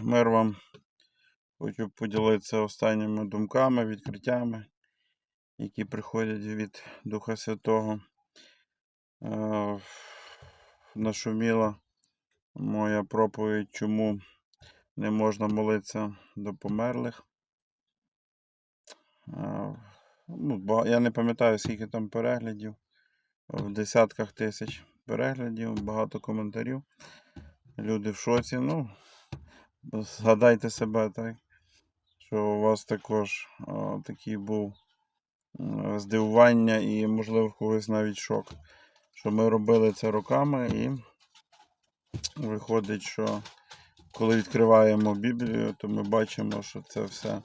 Мир вам. Хочу поділитися останніми думками, відкриттями, які приходять від Духа Святого. Е, Нашуміла моя проповідь, чому не можна молитися до померлих. Е, Ну, я не пам'ятаю, скільки там переглядів. В десятках тисяч переглядів, багато коментарів. Люди в шоці. Ну, згадайте себе, так? Що у вас також такий був здивування і, можливо, в когось навіть шок. Що ми робили це роками і виходить, що коли відкриваємо Біблію, то ми бачимо, що це все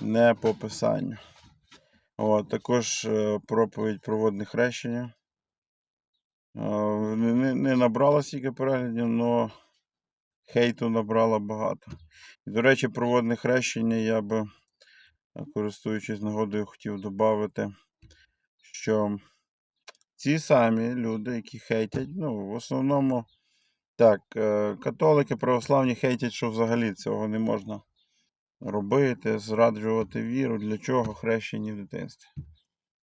не по писанню. От, також е, проповідь про водне хрещення. Е, Не, не, набрала стільки переглядів, але хейту набрала багато. І, до речі, про водне хрещення я би, е, користуючись нагодою, хотів додати, що ці самі люди, які хейтять, ну, в основному, так, е, католики православні хейтять, що взагалі цього не можна робити, зраджувати віру, для чого хрещені в дитинстві.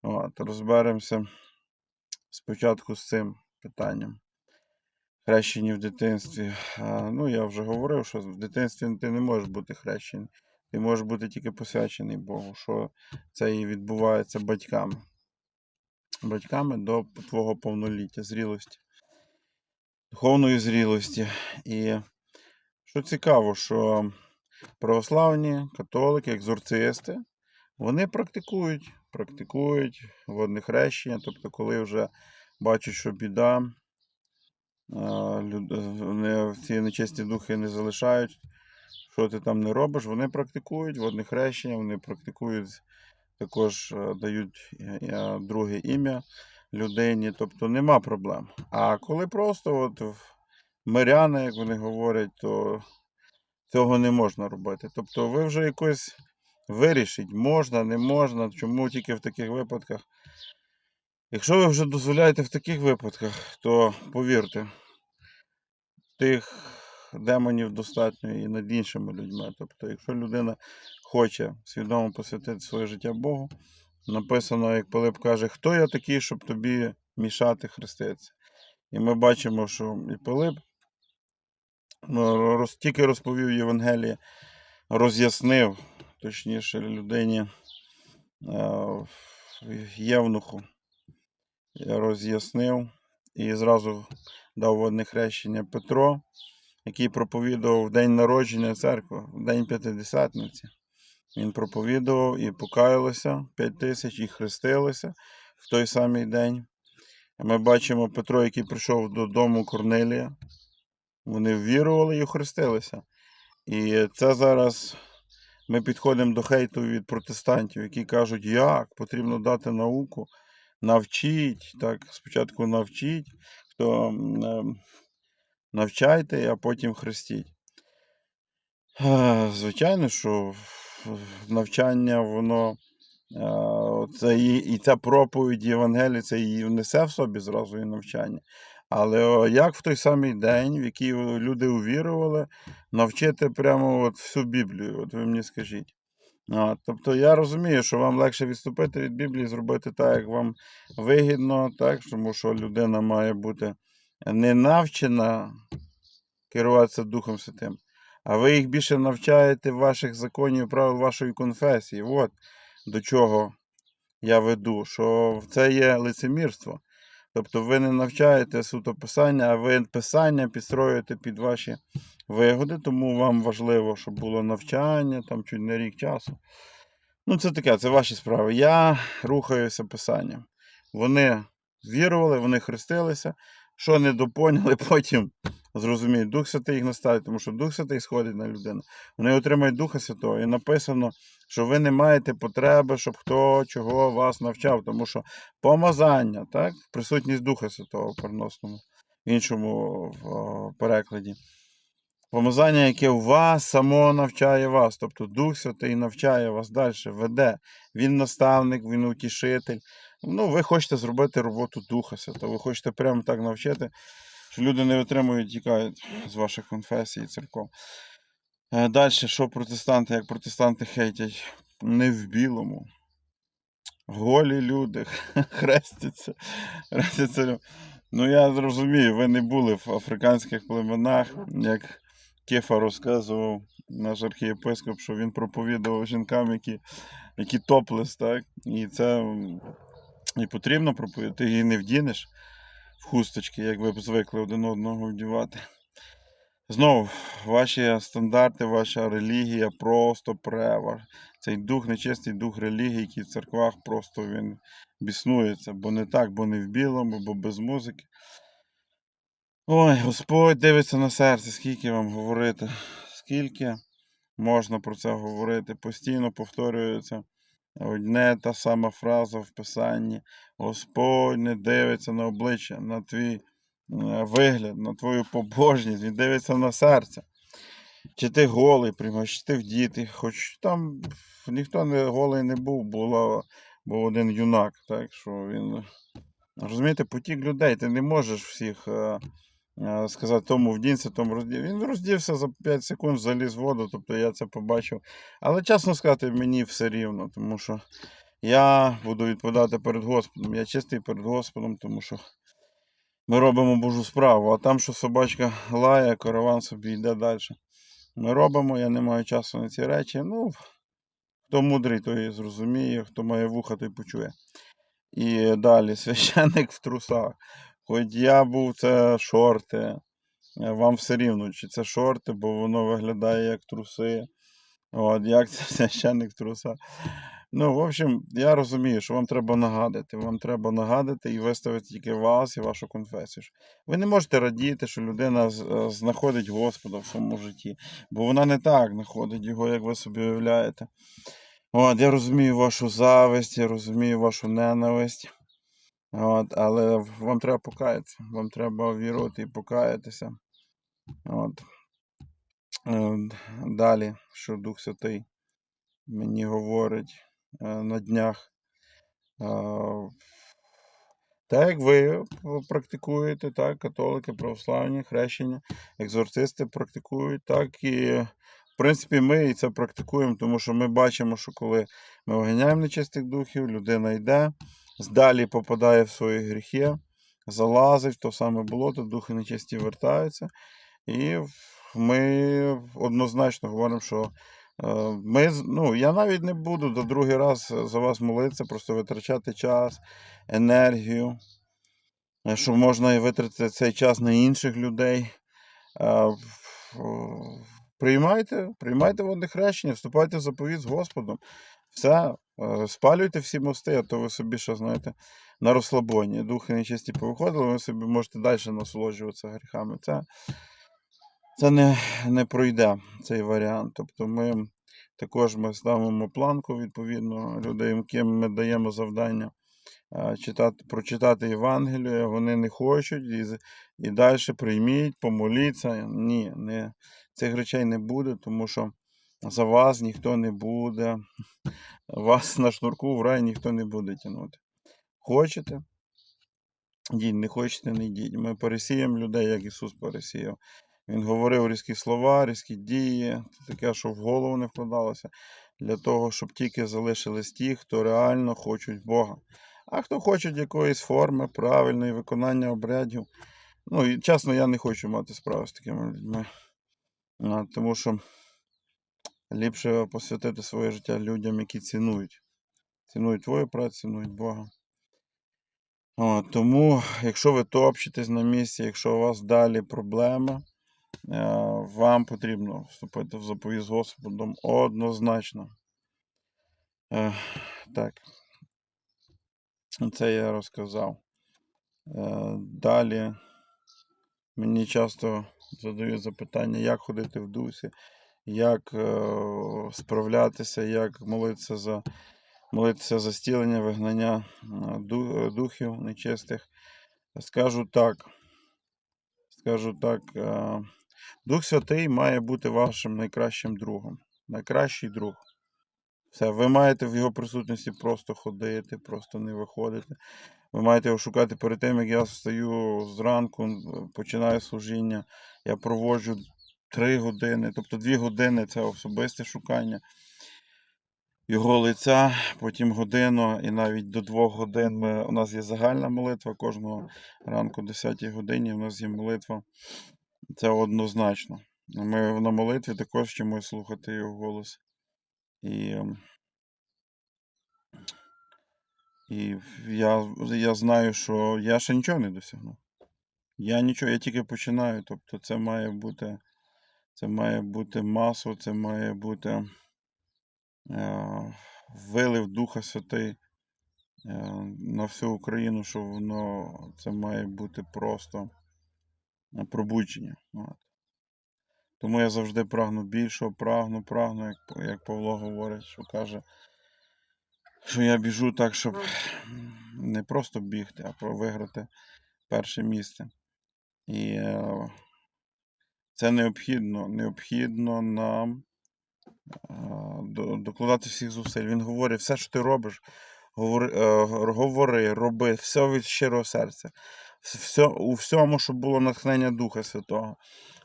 От, розберемося спочатку з цим питанням. Хрещені в дитинстві. Ну, я вже говорив, що в дитинстві ти не можеш бути хрещений. Ти можеш бути тільки посвячений Богу, що це і відбувається батьками. Батьками до твого повноліття, зрілості, духовної зрілості. І що цікаво, що православні католики, екзорцисти, вони практикують, практикують водне хрещення. Тобто, коли вже бачать, що біда, е, вони ці нечисті духи не залишають, що ти там не робиш, вони практикують водне хрещення, вони практикують, також е, дають е, друге ім'я людині, тобто нема проблем. А коли просто от миряни, як вони говорять, то цього не можна робити. Тобто ви вже якось вирішіть, можна, не можна, чому тільки в таких випадках. Якщо ви вже дозволяєте в таких випадках, то повірте, тих демонів достатньо і над іншими людьми. Тобто, якщо людина хоче свідомо посвятити своє життя Богу, написано, як Пилип каже, хто я такий, щоб тобі мішати хреститися. І ми бачимо, що і Пилип ну, тільки розповів Євангеліє, роз'яснив, точніше, людині е, Євнуху, роз'яснив і зразу дав водне хрещення Петро, який проповідував в день народження церкви, в день П'ятидесятниці. Він проповідував і покаялося 5 тисяч, і хрестилося в той самий день. Ми бачимо Петро, який прийшов додому Корнелія. Вони ввірували і охрестилися. І це зараз ми підходимо до хейту від протестантів, які кажуть, як потрібно дати науку, навчіть. Так, спочатку навчіть, ем, навчайте, а потім хрестіть. Звичайно, що навчання, воно це і, і ця проповідь Євангелії, це і несе в собі зразу і навчання. Але як в той самий день, в який люди увірували, навчити прямо от всю Біблію, от ви мені скажіть. Тобто я розумію, що вам легше відступити від Біблії, зробити так, як вам вигідно, так, тому що людина має бути не навчена керуватися Духом Святим, а ви їх більше навчаєте ваших законів, правил вашої конфесії. От до чого я веду, що це є лицемірство. Тобто ви не навчаєте суто писання, а ви писання підстроюєте під ваші вигоди, тому вам важливо, щоб було навчання, там чуть не рік часу. Ну, це таке, це ваші справи. Я рухаюся писанням. Вони вірували, вони хрестилися. Що не допоняли, потім зрозуміють, Дух Святий їх наставить, тому що Дух Святий сходить на людину. Вони отримають Духа Святого. І написано, що ви не маєте потреби, щоб хто чого вас навчав, тому що помазання, так? присутність Духа Святого в переносному, іншому перекладі. Помазання, яке у вас само навчає вас, тобто Дух Святий навчає вас далі, веде. Він наставник, він утішитель. Ну, ви хочете зробити роботу Духа Святого, ви хочете прямо так навчити, що люди не витримують, тікають з ваших конфесій церков. Далі, що протестанти, як протестанти хейтять? Не в білому. Голі люди хрестяться. хрестяться. Ну я зрозумію, ви не були в африканських племенах, як Кефа розказував наш архієпископ, що він проповідував жінкам, які, які топлес, так? І це і потрібно проповідати, ти її не вдінеш в хусточки, як ви звикли один одного вдівати. Знову, ваші стандарти, ваша релігія просто превар. Цей дух, нечистий дух релігії, який в церквах просто він біснується, бо не так, бо не в білому, бо без музики. Ой, Господь дивиться на серце, скільки вам говорити, скільки можна про це говорити. Постійно повторюється одне та сама фраза в Писанні. Господь не дивиться на обличчя, на твій вигляд, на твою побожність, він дивиться на серце. Чи ти голий приймаєш, чи ти в діти, хоч там ніхто не голий не був, була, був один юнак, так що він. Розумієте, потік людей, ти не можеш всіх е, сказати, тому вдінься, тому роздів. Він роздівся за 5 секунд, заліз в воду, тобто я це побачив. Але чесно сказати, мені все рівно, тому що я буду відповідати перед Господом. Я чистий перед Господом, тому що ми робимо Божу справу. А там, що собачка лає, караван собі йде далі. Ми робимо, я не маю часу на ці речі. Ну, хто мудрий, той зрозуміє, хто має вуха, той почує. І далі священник в трусах. Хоч я був це шорти. е, Вам все рівно, чи це шорти, бо воно виглядає як труси. От, як це священник в трусах. Ну, в общем, я розумію, що вам треба нагадати. Вам треба нагадати і виставити тільки вас і вашу конфесію. Ви не можете радіти, що людина е, знаходить Господа в своєму житті, бо вона не так знаходить його, як ви собі уявляєте. От, я розумію вашу зависть, я розумію вашу ненависть. От, але вам треба покаятися. Вам треба вірувати і покаятися. От. Е, Далі, що Дух Святий мені говорить е, на днях. Е, Так як ви практикуєте, так, католики, православні, хрещення, екзорцисти практикують, так і, в принципі, ми і це практикуємо, тому що ми бачимо, що коли ми виганяємо нечистих духів, людина йде, далі попадає в свої гріхи, залазить в то саме болото, духи нечисті вертаються. І ми однозначно говоримо, що е, ми, ну, я навіть не буду до другий раз за вас молитися, просто витрачати час, енергію, е, що можна витратити цей час на інших людей. Е, Приймайте, приймайте водне хрещення, вступайте в заповіт з Господом. Все, спалюйте всі мости, а то ви собі ще, знаєте, на розслабоні. Духи нечисті повиходили, ви собі можете далі насолоджуватися гріхами. Це, це не, не пройде цей варіант. Тобто ми також ми ставимо планку відповідно людей, яким ми даємо завдання е, читати, прочитати Євангелію, а вони не хочуть і, і далі прийміть, помоліться. Ні, не, цих речей не буде, тому що за вас ніхто не буде, вас на шнурку в рай ніхто не буде тягнути. Хочете? Йдіть, не хочете, не йдіть. Ми пересіємо людей, як Ісус пересіяв. Він говорив різкі слова, різкі дії, таке, що в голову не вкладалося, для того, щоб тільки залишились ті, хто реально хочуть Бога. А хто хоче якоїсь форми, правильної виконання обрядів. Ну, і чесно, я не хочу мати справу з такими людьми. Тому що ліпше посвятити своє життя людям, які цінують. Цінують твою працю, цінують Бога. О, тому, якщо ви топчетесь на місці, якщо у вас далі проблеми, е, вам потрібно вступити в заповідь з Господом однозначно. Е, Так, це я розказав. Е, Далі мені часто задають запитання, як ходити в дусі, як е, справлятися, як молитися за, молитися за стілення, вигнання е, е, духів нечистих. Скажу так. Скажу так, Дух Святий має бути вашим найкращим другом. Найкращий друг. Все, ви маєте в його присутності просто ходити, просто не виходити. Ви маєте його шукати перед тим, як я встаю зранку, починаю служіння. Я проводжу 3 години, тобто 2 години це особисте шукання його лиця, потім годину і навіть до 2 годин ми, у нас є загальна молитва кожного ранку, о 10 годині у нас є молитва. Це однозначно. Ми на молитві також вчимось слухати його голос. І, ем, і я, я знаю, що я ще нічого не досягнув. Я нічого, я тільки починаю. Тобто це має бути, це має бути масово, це має бути е, вилив Духа Святий е, на всю Україну, що воно це має бути просто е, пробудження. От. Тому я завжди прагну більшого, прагну, прагну, як, як Павло говорить, що каже, що я біжу так, щоб не просто бігти, а виграти перше місце. І е, це необхідно, необхідно нам докладати всіх зусиль. Він говорить, все, що ти робиш, говори, е, говори роби, все від щирого серця. Все, у всьому, щоб було натхнення Духа Святого,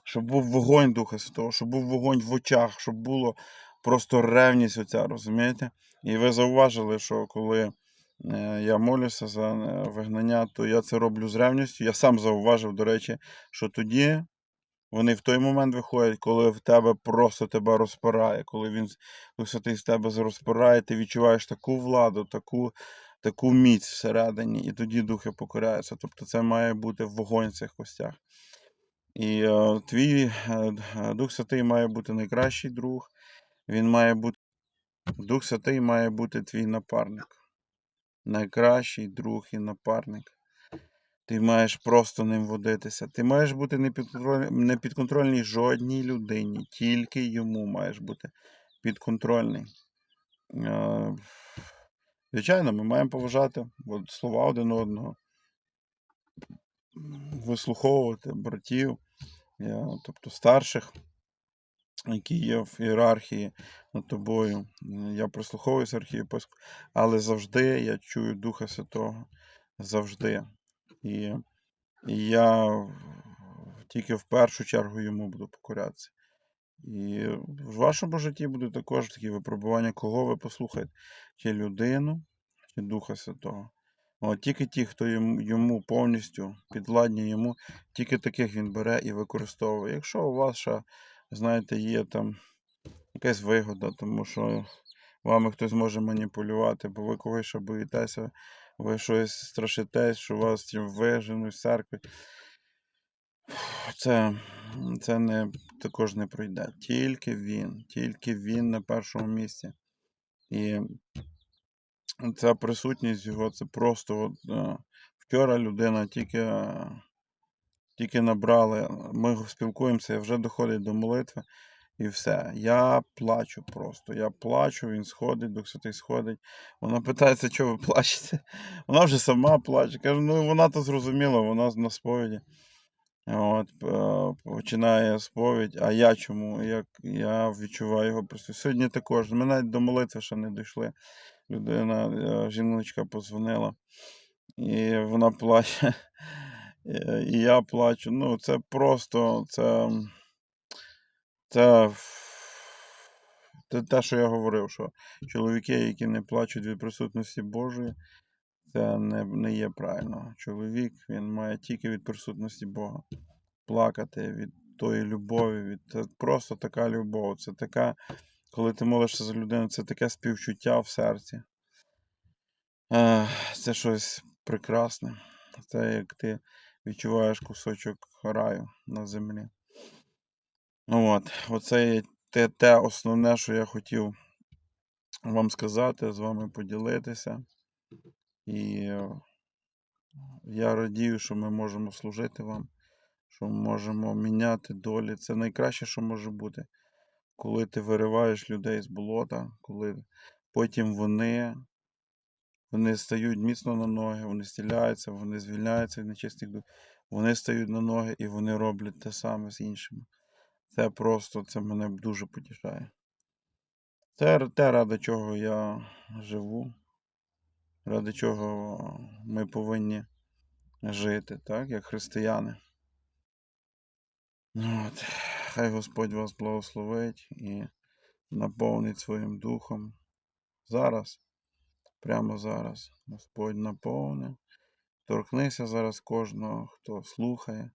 щоб був вогонь Духа Святого, щоб був вогонь в очах, щоб було просто ревність оця, розумієте? І ви зауважили, що коли е, я молюся за е, вигнання, то я це роблю з ревністю. Я сам зауважив, до речі, що тоді вони в той момент виходять, коли в тебе просто тебе розпирає, коли він Святий з тебе розпирає, ти відчуваєш таку владу, таку, таку міць всередині, і тоді духи покоряються. Тобто це має бути вогонь в цих костях. І е, твій е, е, Дух Святий має бути найкращий друг. Він має бути. Дух Святий має бути твій напарник. Найкращий друг і напарник. Ти маєш просто ним водитися. Ти маєш бути непідконтроль- непідконтрольний жодній людині, тільки йому маєш бути підконтрольний. Е, Звичайно, ми маємо поважати слова один одного, вислуховувати братів, е, тобто старших, які є в ієрархії над тобою. Я прислуховуюся архієпископ, але завжди я чую Духа Святого. Завжди. І, я тільки в першу чергу йому буду покорятися. І в вашому житті будуть також такі випробування, кого ви послухаєте, чи людину, чи Духа Святого. От тільки ті, хто йому, йому повністю підвладні йому, тільки таких він бере і використовує. Якщо у вас ще, знаєте, є там якась вигода, тому що вами хтось може маніпулювати, бо ви когось ще боїтеся, ви щось страшитесь, що вас цим виженуть церкви. Це, це не, також не пройде. Тільки він, тільки він на першому місці. І ця присутність його, це просто от, е, вчора людина тільки, тільки набрали, ми спілкуємося, вже доходить до молитви, і все. Я плачу просто. Я плачу, він сходить, Дух Святий сходить. Вона питається, чого ви плачете. Вона вже сама плаче. Каже, ну вона то зрозуміла, вона на сповіді. От, е, починає сповідь, а я чому? Як я відчуваю його просто. Сьогодні також. Ми навіть до молитви ще не дійшли. Людина, е, жіночка подзвонила, і вона плаче. Е, І я плачу. Ну, це просто, це, це, це те, що я говорив, що чоловіки, які не плачуть від присутності Божої, це не, не є правильно. Чоловік він має тільки від присутності Бога плакати від тої любові, від просто така любов. Це така, коли ти молишся за людину, це таке співчуття в серці. Це щось прекрасне. Це як ти відчуваєш кусочок раю на землі. Ну От, оце те, те основне, що я хотів вам сказати, з вами поділитися. І е, я радію, що ми можемо служити вам, що ми можемо міняти долі. Це найкраще, що може бути, коли ти вириваєш людей з болота, коли потім вони, вони стають міцно на ноги, вони стіляються, вони звільняються від нечистих дух, вони стають на ноги і вони роблять те саме з іншими. Це просто це мене дуже потішає. Це те, ради чого я живу, ради чого ми повинні жити, так, як християни. Ну От. Хай Господь вас благословить і наповнить своїм духом. Зараз, прямо зараз, Господь наповнив. Торкнися зараз кожного, хто слухає,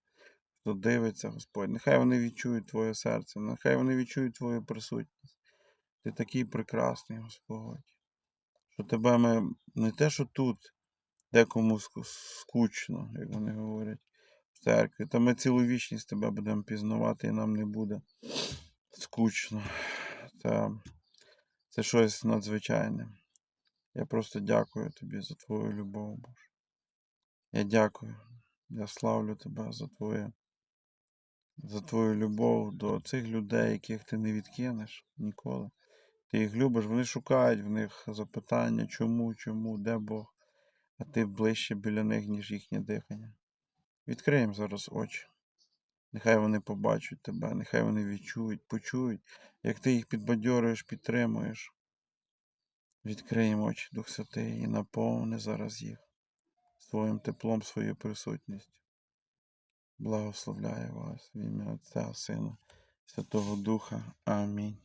хто дивиться, Господь. Нехай вони відчують Твоє серце, нехай вони відчують Твою присутність. Ти такий прекрасний, Господь. Що тебе ми не те, що тут, декому скучно, як вони говорять в церкві, то ми цілу вічність тебе будемо пізнавати і нам не буде скучно. Це, це щось надзвичайне. Я просто дякую тобі за твою любов, Боже. Я дякую. Я славлю тебе за твоє, за твою любов до цих людей, яких ти не відкинеш ніколи. Ти їх любиш, вони шукають в них запитання, чому, чому, де Бог, а ти ближче біля них, ніж їхнє дихання. Відкрий їм зараз очі. Нехай вони побачать тебе, нехай вони відчують, почують, як ти їх підбадьорюєш, підтримуєш. Відкрий їм очі, Дух Святий, і наповни зараз їх своїм теплом, своєю присутністю. Благословляю вас в ім'я Отця, Сина, Святого Духа. Амінь.